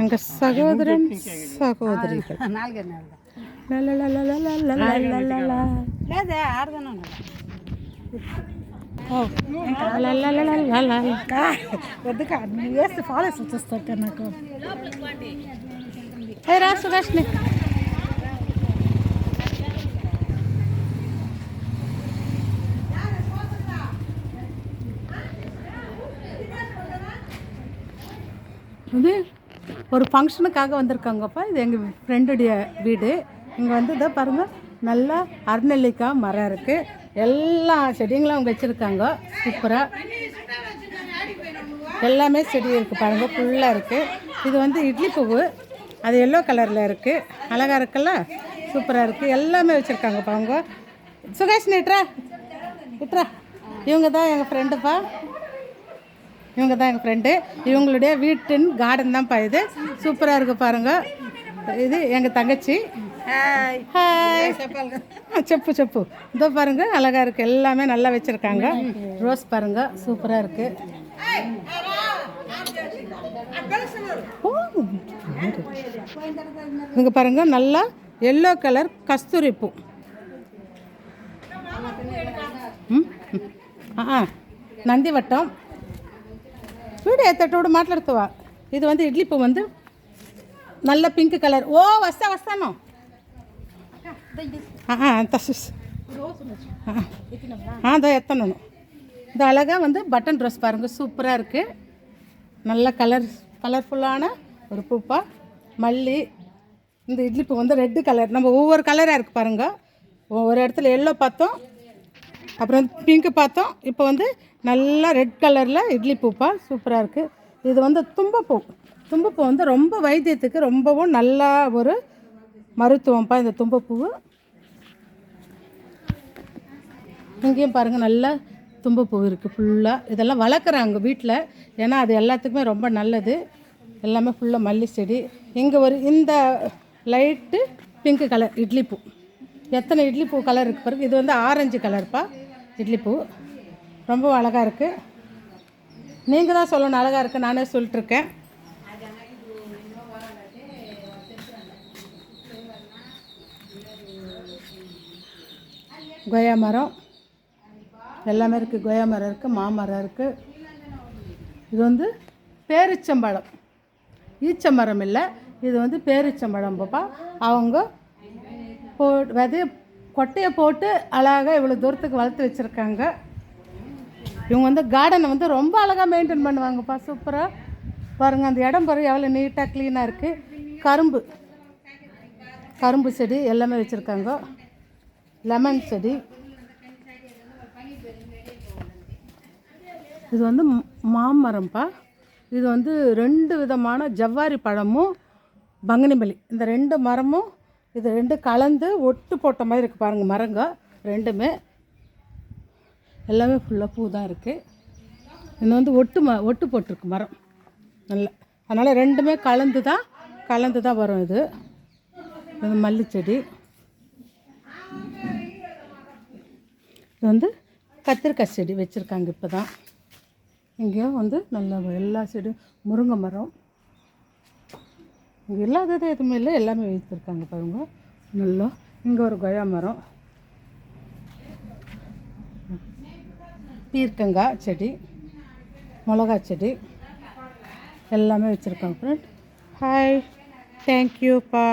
ఇంకా సహోదరం సహోదరి వద్దు కాదు నువ్వు వేస్తే ఫాలో వచ్చేస్తా నాకు రాసు రాష్ట్ర இது ஒரு ஃபங்க்ஷனுக்காக வந்திருக்காங்கப்பா. இது எங்கள் ஃப்ரெண்டுடைய வீடு. இங்கே வந்து இதை பாருங்கள் நல்லா அருநெல்லிக்காய் மரம் இருக்குது எல்லா செடிங்களும் அவங்க வச்சுருக்காங்க. சூப்பராக எல்லாமே செடி இருக்குது பாருங்கள் ஃபுல்லாக இருக்குது இது வந்து இட்லி பூவு. அது எல்லோ கலரில் இருக்குது அழகாக இருக்குல்ல? சூப்பராக இருக்குது எல்லாமே வச்சுருக்காங்கப்பா அவங்க. சுகேஷ் இட்ரா இட்ரா இவங்க தான் எங்கள் ஃப்ரெண்டுப்பா இவங்க தான் எங்கள் ஃப்ரெண்டு இவங்களுடைய வீட்டின் கார்டன் தான்ப்பா இது. சூப்பராக இருக்குது பாருங்கள் இது எங்கள் தங்கச்சி. ஹாய் செப்பு செப்பு. இதோ பாருங்க அழகாக இருக்குது எல்லாமே நல்லா வச்சுருக்காங்க. ரோஸ் பாருங்க சூப்பராக இருக்குது இங்கே பாருங்க நல்லா எல்லோ கலர் கஸ்தூரி பூ. ம் ம். ఆ, నందివట్టం చూడు ఎత్తటోడు మాట్లాడుతావా ఇది వంద ఇడ్లీ పువ్వు వంద నల్ల పింక్ కలర్ ఓ వస్తా వస్తాను ஆ అంత அதோ எத்தணும் இது அழகாக வந்து பட்டன் ட்ரெஸ் பாருங்கள் சூப்பராக இருக்குது நல்ல கலர் கலர்ஃபுல்லான ஒரு பூப்பா மல்லி இந்த இட்லி பூ வந்து ரெட்டு கலர் நம்ம ஒவ்வொரு கலராக இருக்குது பாருங்கள் ஒவ்வொரு இடத்துல எல்லோ பார்த்தோம் அப்புறம் வந்து பிங்க்கு பார்த்தோம். இப்போ வந்து நல்லா ரெட் கலரில் இட்லி பூப்பா. சூப்பராக இருக்குது இது வந்து தும்பப்பூ. தும்பப்பூ வந்து ரொம்ப வைத்தியத்துக்கு ரொம்பவும் நல்லா ஒரு மருத்துவம்ப்பா இந்த தும்பப்பூ இங்கேயும் பாருங்கள் நல்லா தும்பப்பூ இருக்குது ஃபுல்லாக இதெல்லாம் வளர்க்குறாங்க வீட்டில் ஏன்னா அது எல்லாத்துக்குமே ரொம்ப நல்லது. எல்லாமே ஃபுல்லாக மல்லி செடி. இங்கே ஒரு இந்த லைட்டு பிங்க் கலர் இட்லி பூ. எத்தனை இட்லி பூ கலர் இருக்கு பாருங்க. இது வந்து ஆரஞ்சு கலர்ப்பா இட்லிப்பூ. ரொம்ப அழகாக இருக்குது நீங்கள் தான் சொல்லணும் அழகாக இருக்குது நானே சொல்லிட்டுருக்கேன். கொய்யா மரம். எல்லாமே இருக்குது கொய்யா மரம் இருக்குது மாமரம் இருக்குது இது வந்து பேரிச்சம்பழம். ஈச்சமரம் இல்லை. இது வந்து பேரிச்சம்பழம் பாப்பா. அவங்க போ விதைய கொட்டையை போட்டு அழகாக இவ்வளோ தூரத்துக்கு வளர்த்து வச்சுருக்காங்க. இவங்க வந்து கார்டனை வந்து ரொம்ப அழகாக மெயின்டைன் பண்ணுவாங்கப்பா. சூப்பராக பாருங்கள் அந்த இடம் பாருங்கள் எவ்வளோ நீட்டாக க்ளீனாக இருக்குது கரும்பு. கரும்பு செடி எல்லாமே வச்சுருக்காங்க. லெமன் செடி. இது வந்து மாமரம்ப்பா இது வந்து ரெண்டு விதமான ஜவ்வாரி பழமும் பங்கனிமல்லி இந்த ரெண்டு மரமும் இது ரெண்டும் கலந்து ஒட்டு போட்ட மாதிரி இருக்குது பாருங்கள் மரங்க. ரெண்டுமே எல்லாமே ஃபுல்லாக பூ தான் இருக்குது இது வந்து ஒட்டு ம ஒட்டு போட்டிருக்கு மரம். நல்ல அதனால் ரெண்டுமே கலந்து தான் கலந்து தான் வரும் இது. இது மல்லிச்செடி. இது வந்து கத்திரிக்காய் செடி வச்சுருக்காங்க இப்போ தான் இங்கேயும் வந்து நல்ல எல்லா செடியும் முருங்கை மரம். இல்லாதது எதுவுமே இல்லை. எல்லாமே வைத்திருக்காங்க பாருங்க. நல்லா. இங்கே ஒரு கொயா மரம். பீர்க்கங்காய் செடி மிளகா செடி. எல்லாமே வச்சுருக்காங்க ஃப்ரெண்ட் ஹாய் தேங்க்யூப்பா